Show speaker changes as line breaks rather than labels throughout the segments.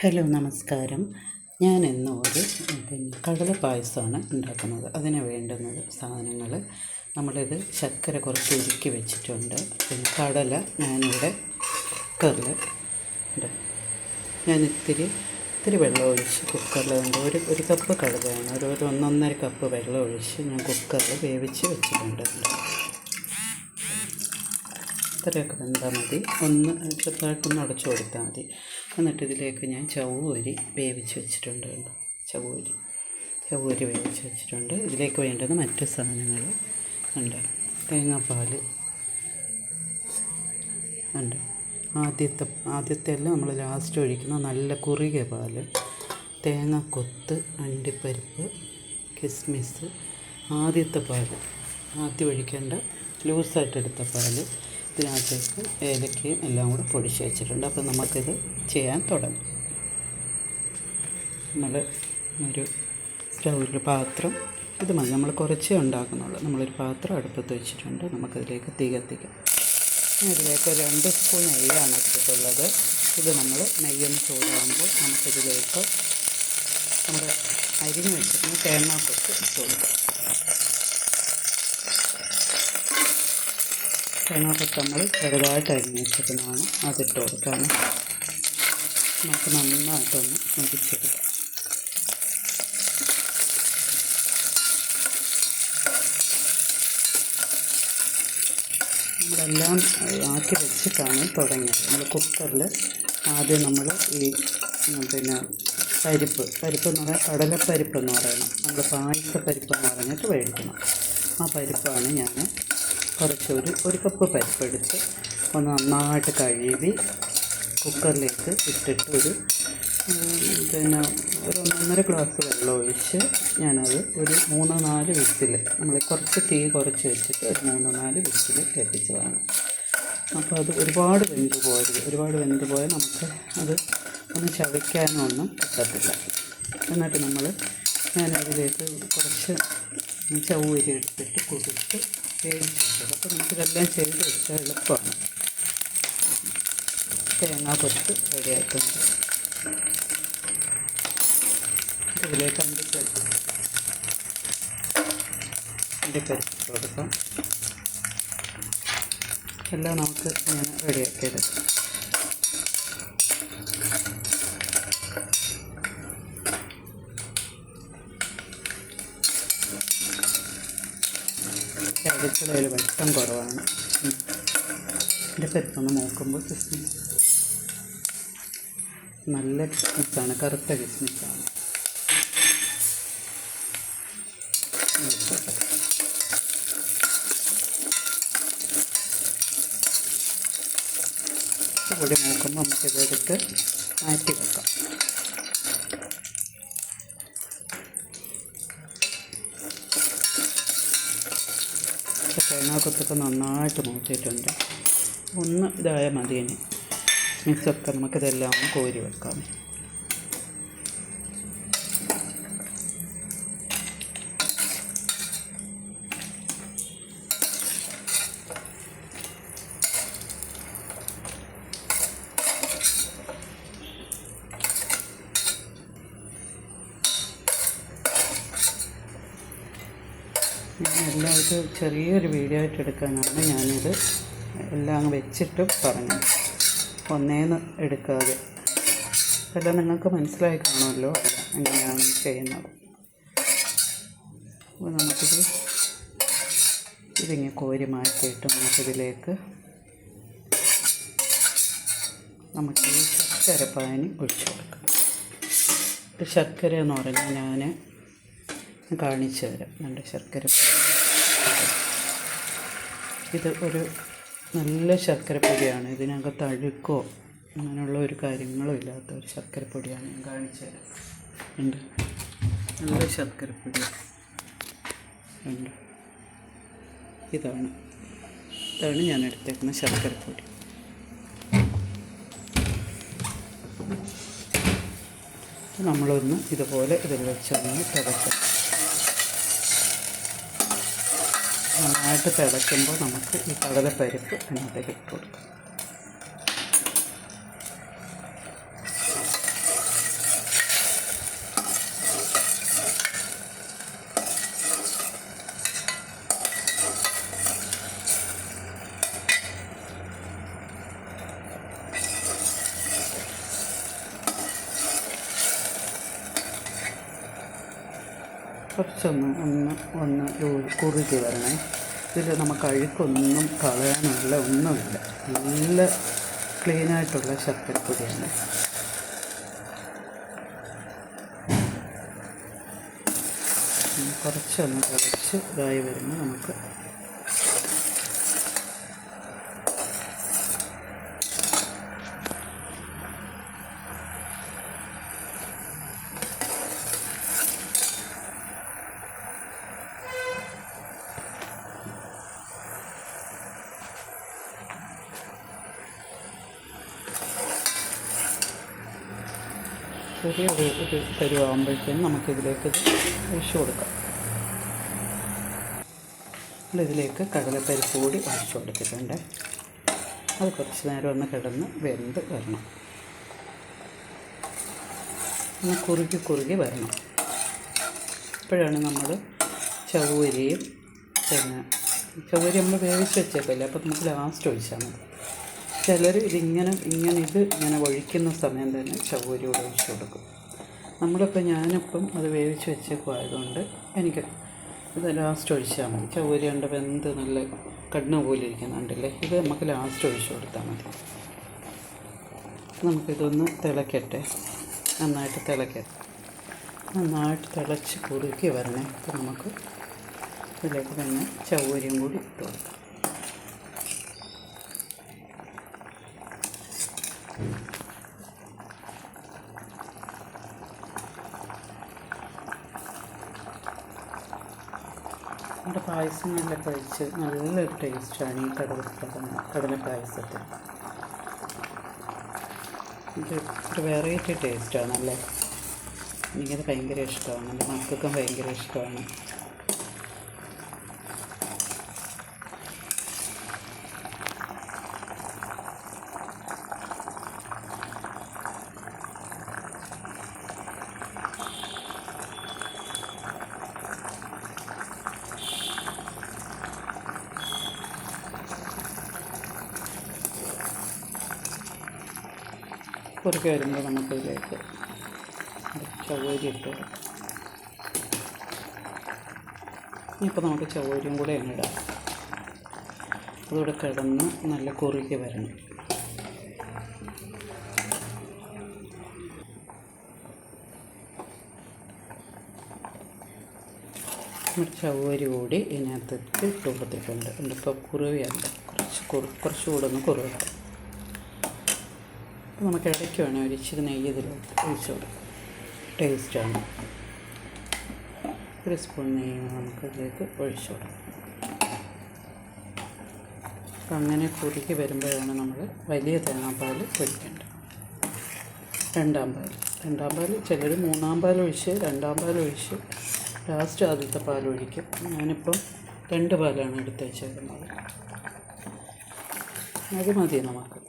Hello നമസ്കാരം. ഞാൻ ഇന്ന് ഒരു പിന്നെ കടല പായസമാണ് ഉണ്ടാക്കുന്നത്. അതിന് വേണ്ടുന്നത് സാധനങ്ങൾ. നമ്മളിത് ശർക്കര കുറച്ച് ഉരുക്കി വെച്ചിട്ടുണ്ട്. പിന്നെ കടല ഞാനിവിടെ കുക്കറിൽ ഞാൻ ഇത്തിരി ഇത്തിരി വെള്ളം ഒഴിച്ച് കുക്കറിൽ ഉണ്ട്. ഒരു ഒരു കപ്പ് കടലയാണ്. ഒരു ഒരു ഒന്നൊന്നര കപ്പ് വെള്ളം ഒഴിച്ച് ഞാൻ കുക്കറിൽ വേവിച്ച് വെച്ചിട്ടുണ്ട്. ഇത്രയൊക്കെ വെന്താൽ മതി. ഒന്ന് ചെറുതായിട്ടൊന്ന് അടച്ചു കൊടുത്താൽ മതി. എന്നിട്ട് ഇതിലേക്ക് ഞാൻ ചവ്വരി വേവിച്ച് വെച്ചിട്ടുണ്ട് കണ്ടോ? ചവ്വരി. ചവ്വരി വേവിച്ച് വെച്ചിട്ടുണ്ട്. ഇതിലേക്ക് വേണ്ടത് മറ്റ് സാധനങ്ങൾ ഉണ്ട് തേങ്ങാപ്പാൽ. ഉണ്ട് ആദ്യത്തെ ആദ്യത്തെ എല്ലാം നമ്മൾ ലാസ്റ്റ് ഒഴിക്കുന്ന നല്ല കുറുകിയ പാൽ തേങ്ങാക്കൊത്ത് അണ്ടിപ്പരിപ്പ് കിസ്മിസ് ആദ്യത്തെ പാൽ. ആദ്യം ഒഴിക്കേണ്ട ലൂസായിട്ടെടുത്ത പാൽ ഇതിനകത്തേക്ക് ഏലക്കയും എല്ലാം കൂടെ പൊടിച്ച് വെച്ചിട്ടുണ്ട്. അപ്പോൾ നമുക്കിത് ചെയ്യാൻ തുടങ്ങും. നമ്മൾ ഒരു സ്റ്റൗവിൽ പാത്രം ഇത് മതി. നമ്മൾ കുറച്ചേ ഉണ്ടാക്കുന്നുള്ളൂ. നമ്മളൊരു പാത്രം അടുപ്പത്ത് വെച്ചിട്ടുണ്ട്. നമുക്കതിലേക്ക് തീ കത്തിക്കാം. ഇതിലേക്ക് രണ്ട് സ്പൂൺ നെയ്യാണ് ഇട്ടിട്ടുള്ളത് ഇത് നമ്മൾ നെയ്യൊന്ന് ചൂടാകുമ്പോൾ നമുക്കിതിലേക്ക് നമ്മുടെ അരിഞ്ഞ് വെച്ചിട്ട് തേങ്ങ ഇട്ട് കൊടുക്കാം. തേങ്ങാക്കൊത്ത് നമ്മൾ ചെറുതായിട്ട് അരിഞ്ഞ് വെച്ചിരുന്നതാണ് അതിട്ട് കൊടുക്കാൻ നമുക്ക് നന്നായിട്ടൊന്ന് മുരിച്ചെടുക്കാം നമ്മളെല്ലാം ആക്കി വെച്ചിട്ടാണ് തുടങ്ങിയത്. നമ്മൾ കുക്കറിൽ ആദ്യം നമ്മൾ ഈ പിന്നെ പരിപ്പ് പരിപ്പ് എന്ന് പറഞ്ഞാൽ കടലപ്പരിപ്പ് എന്ന് പറയണം. നമ്മൾ പായസ പരിപ്പ് എന്ന് പറഞ്ഞിട്ട് മേടിക്കണം ആ പരിപ്പാണ് ഞാൻ കുറച്ച് ഒരു ഒരു കപ്പ് പരിപ്പെടുത്ത് ഒന്ന് നന്നായിട്ട് കഴുകി കുക്കറിലേക്ക് ഇട്ടിട്ട് ഒരു പിന്നെ ഒരു ഒന്നൊന്നര ഗ്ലാസ് വെള്ളം ഒഴിച്ച് ഞാനത് ഒരു മൂന്ന് നാല് വിസിൽ നമ്മൾ കുറച്ച് തീ കുറച്ച് വെച്ചിട്ട് ഒരു മൂന്ന് നാല് വിസിൽ കേൾപ്പിച്ചതാണ് അപ്പോൾ അത് ഒരുപാട് വെന്ത് പോയത് ഒരുപാട് വെന്ത് പോയാൽ നമുക്ക് അത് ഒന്ന് ചവയ്ക്കാനൊന്നും പറ്റത്തില്ല. എന്നിട്ട് നമ്മൾ ഞാനതിലേക്ക് കുറച്ച് ചവ്വരി എടുത്തിട്ട് കുതിർത്ത് വേവിച്ചിട്ടത് അപ്പോൾ നമുക്കിതെല്ലാം ചെയ്ത് വെച്ചാൽ എളുപ്പമാണ്. തേങ്ങ കൊത്ത് റെഡിയായിട്ടുണ്ട് ഇതിലേക്ക് അണ്ടിപ്പരിപ്പ് അണ്ടിപ്പരിപ്പ് കൊടുക്കാം എല്ലാം നമുക്ക് ഇങ്ങനെ റെഡിയാക്കിയെടുക്കാം അടുക്കളയിൽ വെട്ടം കുറവാണ്. എന്റെ പെട്ടെന്ന് നോക്കുമ്പോൾ കിസ്മിസ് നല്ല കിസ്മിസാണ് കറുത്ത കിസ്മിസാണ് ഇവിടെ നോക്കുമ്പോൾ നമുക്കിതെടുത്ത് മാറ്റി വെക്കാം തേങ്ങാക്കൊത്തൊക്കെ നന്നായിട്ട് മൂത്തിയിട്ടുണ്ട്. ഒന്ന് ഇതായ മതി ഇനി മിക്സൊക്കെ നമുക്കിതെല്ലാം കോരി വെക്കാം ഞാൻ എല്ലാം ഒരു ചെറിയൊരു വീഡിയോ ആയിട്ട് എടുക്കാനാണ് ഞാനിത്. എല്ലാം വെച്ചിട്ട് പറഞ്ഞത് ഒന്നേന്ന് എടുക്കാതെ. അതെല്ലാം നിങ്ങൾക്ക് മനസ്സിലായി കാണുമല്ലോ എങ്ങനെയാണ് ചെയ്യുന്നത്. അപ്പോൾ നമുക്കിത് ഇതിങ്ങനെ കോരി മാറ്റിയിട്ട് നമുക്കിതിലേക്ക് നമുക്ക് ഈ ശർക്കര പാനി ഒഴിച്ചു കൊടുക്കാം ഇത് ശർക്കര എന്ന് പറഞ്ഞാൽ ഞാൻ കാണിച്ചു തരാം നല്ല ശർക്കര ഇത് ഒരു നല്ല ശർക്കരപ്പൊടിയാണ് ഇതിനകത്ത് അഴുക്കോ അങ്ങനെയുള്ള ഒരു കാര്യങ്ങളോ ഇല്ലാത്ത ഒരു ശർക്കരപ്പൊടിയാണ് ഞാൻ കാണിച്ചു തരാം ഉണ്ട് നല്ല ശർക്കരപ്പൊടി ഉണ്ട് ഇതാണ്. ഇതാണ് ഞാൻ എടുത്തേക്കുന്ന ശർക്കരപ്പൊടി നമ്മളൊന്ന് ഇതുപോലെ ഇതിൽ വെച്ചൊന്ന് തിളക്കാം. നന്നായിട്ട് തിളയ്ക്കുമ്പോൾ നമുക്ക് ഈ കടലപ്പരിപ്പ് അതിനകത്തേക്ക് ഇട്ട് കൊടുക്കാം. കുറച്ചൊന്ന് ഒന്ന് ഒന്ന് കുറുകി വരണേ. ഇതിൽ നമുക്ക് അഴുക്കൊന്നും കളയാനുള്ള ഒന്നുമില്ല. നല്ല ക്ലീനായിട്ടുള്ള ശർക്കരപ്പൊടിയാണ് കുറച്ചൊന്ന് തിളച്ച് ഇതായി വരുമ്പോൾ നമുക്ക് ചെറിയൊരു ഒരു പരുവാകുമ്പോഴത്തേനും നമുക്കിതിലേക്ക് ഒഴിച്ച് കൊടുക്കാം. നമ്മളിതിലേക്ക് കടലപ്പരിപ്പ് കൂടി ഒഴിച്ചു കൊടുത്തിട്ടുണ്ട്. അത് കുറച്ച് നേരം ഒന്ന് കിടന്ന് വെന്ത് വരണം. ഒന്ന് കുറുകി കുറുകി വരണം. ഇപ്പോഴാണ് നമ്മൾ ചവ്വരിയും പിന്നെ ചവ്വരി നമ്മൾ വേവിച്ച് വെച്ചേക്കല്ലേ അപ്പോൾ നമുക്ക് ലാസ്റ്റ് ഒഴിച്ചാൽ മതി. ചിലർ ഇതിങ്ങനെ ഇങ്ങനെ ഇത് ഇങ്ങനെ ഒഴിക്കുന്ന സമയം തന്നെ ചവ്വരി കൂടെ ഒഴിച്ച് കൊടുക്കും. നമ്മളിപ്പോൾ ഞാനിപ്പം അത് വേവിച്ച് വെച്ചേക്കുമായതുകൊണ്ട് എനിക്ക് ഇത് ലാസ്റ്റ് ഒഴിച്ചാൽ മതി. ചവ്വരി കൊണ്ട് വെന്ത് നല്ല കണ്ണ് പോലെ ഇരിക്കുന്നുണ്ടല്ലേ? ഇത് നമുക്ക് ലാസ്റ്റ് ഒഴിച്ചു കൊടുത്താൽ മതി. നമുക്കിതൊന്ന് തിളക്കട്ടെ. നന്നായിട്ട് തിളക്കട്ടെ. നന്നായിട്ട് തിളച്ച് കുറുക്കി വരണേ. അപ്പോൾ നമുക്ക് ഇതിലേക്ക് തന്നെ ചവ്വരിയും കൂടി ഇട്ട് കൊടുക്കാം. നമ്മുടെ പായസം നല്ല കഴിച്ച് നല്ലൊരു ടേസ്റ്റാണ് ഈ കടല കടല പായസത്തിൽ ഇത് ഒരു വെറൈറ്റി ടേസ്റ്റാണല്ലേ എനിക്കത് ഭയങ്കര ഇഷ്ടമാണ്. എന്റെ മക്കൾക്കും ഭയങ്കര ഇഷ്ടമാണ്. കുറുക്കി വരുമ്പോൾ നമുക്കിതിലേക്ക് ചവ്വരി ഇട്ട്. കൊടുക്കാം ഇനിയിപ്പോൾ നമുക്ക് ചവ്വരിയും കൂടെ ഇടാം. അതുകൂടെ കിടന്ന് നല്ല കുറുക്കി വരണം. ചവരി കൂടി ഇതിനകത്തേക്ക് ഇട്ട് കൊടുത്തിട്ടുണ്ട്. ഇതിപ്പോൾ കുറുവിയല്ല കുറച്ച് കുറു കുറച്ചുകൂടെ ഒന്ന് അപ്പോൾ നമുക്ക് ഇടയ്ക്ക് വേണം ഒരു നെയ്യ് ഇതിൽ ഒഴിച്ചു കൊടുക്കാം. ടേസ്റ്റാണ്. ഒരു സ്പൂൺ നെയ്യ് നമുക്ക് ഇതിലേക്ക് ഒഴിച്ചു കൊടുക്കാം. അപ്പം അങ്ങനെ കുറുക്കി വരുമ്പോഴാണ് നമ്മൾ വലിയ തേങ്ങാപ്പാൽ ഒഴിക്കേണ്ടത് രണ്ടാം പാൽ. രണ്ടാം പാൽ ചിലർ മൂന്നാം പാൽ ഒഴിച്ച് രണ്ടാം പാൽ ഒഴിച്ച് ലാസ്റ്റ് ആദ്യത്തെ പാൽ ഒഴിക്കും. ഞാനിപ്പം രണ്ട് പാലാണ് എടുത്ത് വെച്ചേക്കുന്നത്. അത് മതി നമുക്ക്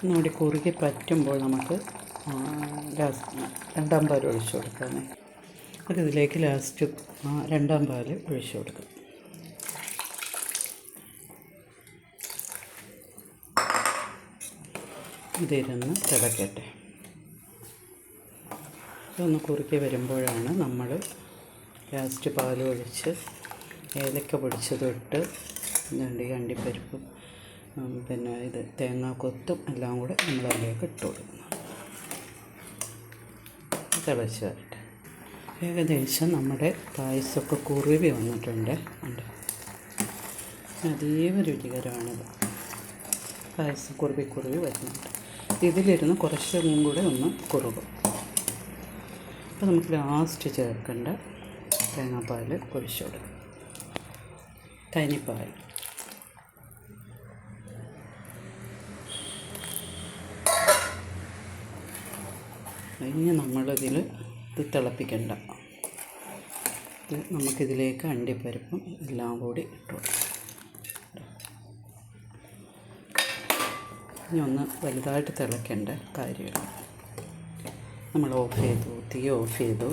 ഒന്നുകൂടി കുറുകി പറ്റുമ്പോൾ നമുക്ക് ലാസ്റ്റ് രണ്ടാം പാൽ ഒഴിച്ചു കൊടുക്കാമേ. അത് ഇതിലേക്ക് ലാസ്റ്റ് രണ്ടാം പാൽ ഒഴിച്ചു കൊടുക്കും. ഇതിരുന്ന് തിളക്കട്ടെ. ഇതൊന്ന് കുറുക്കി വരുമ്പോഴാണ് നമ്മൾ ലാസ്റ്റ് പാൽ ഒഴിച്ച് ഏലക്ക പൊടിച്ചതിട്ട് ഇതുണ്ട് ഈ അണ്ടിപ്പരിപ്പും പിന്നെ ഇത് തേങ്ങാക്കൊത്തും എല്ലാം കൂടെ നമ്മൾ അതിലേക്ക് ഇട്ട് കൊടുക്കണം. തിളച്ച് വരട്ടെ. ഏകദേശം നമ്മുടെ പായസമൊക്കെ കുറുവി വന്നിട്ടുണ്ട്. ഉണ്ട് അതീവ രുചികരമാണിത്. പായസം കുറുവി കുറുവി വരുന്നുണ്ട്. ഇതിലിരുന്ന് കുറച്ചും കൂടെ ഒന്ന് കുറുകും. അപ്പോൾ നമുക്ക് ലാസ്റ്റ് ചേർക്കേണ്ട തേങ്ങാപ്പാൽ ഒഴിച്ചു കൊടുക്കും. തനിപ്പാൽ ഇനി നമ്മളിതിൽ ഇത് തിളപ്പിക്കണ്ട. ഇത് നമുക്കിതിലേക്ക് അണ്ടിപ്പരിപ്പും എല്ലാം കൂടി ഇട്ടു ഇനി ഒന്ന് വലുതായിട്ട് തിളയ്ക്കേണ്ട കാര്യമില്ല. നമ്മൾ ഓഫ് ചെയ്തു തീ ഓഫ് ചെയ്തു.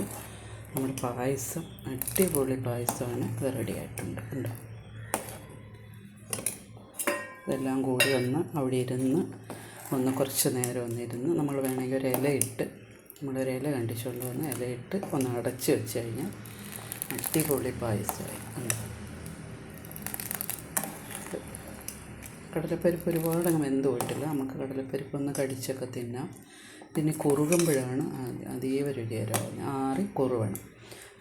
നമ്മൾ പായസം അടിപൊളി പായസമാണ്. ഇത് റെഡി ആയിട്ടുണ്ട് ഉണ്ടോ ഇതെല്ലാം കൂടി ഒന്ന് അവിടെ ഇരുന്ന് ഒന്ന് കുറച്ച് നേരം ഒന്നിരുന്ന് നമ്മൾ വേണമെങ്കിൽ ഒരു ഇല ഇട്ട് നമ്മളൊരു ഇല കണ്ടിച്ചുകൊണ്ട് വന്ന് ഇലയിട്ട് ഒന്ന് അടച്ച് വെച്ച് കഴിഞ്ഞാൽ അടിപൊളി പായസമായി. കടലപ്പരിപ്പ് ഒരുപാട് അങ്ങ് വെന്ത് പോയിട്ടില്ല. നമുക്ക് കടലപ്പരിപ്പ് ഒന്ന് കടിച്ചൊക്കെ തിന്നാം. പിന്നെ കുറുകുമ്പോഴാണ് അത് അതീവ രുചികരമാകുന്നത് ആറി കുറുവണം.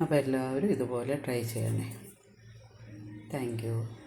അപ്പോൾ എല്ലാവരും ഇതുപോലെ ട്രൈ ചെയ്യണേ. Thank you.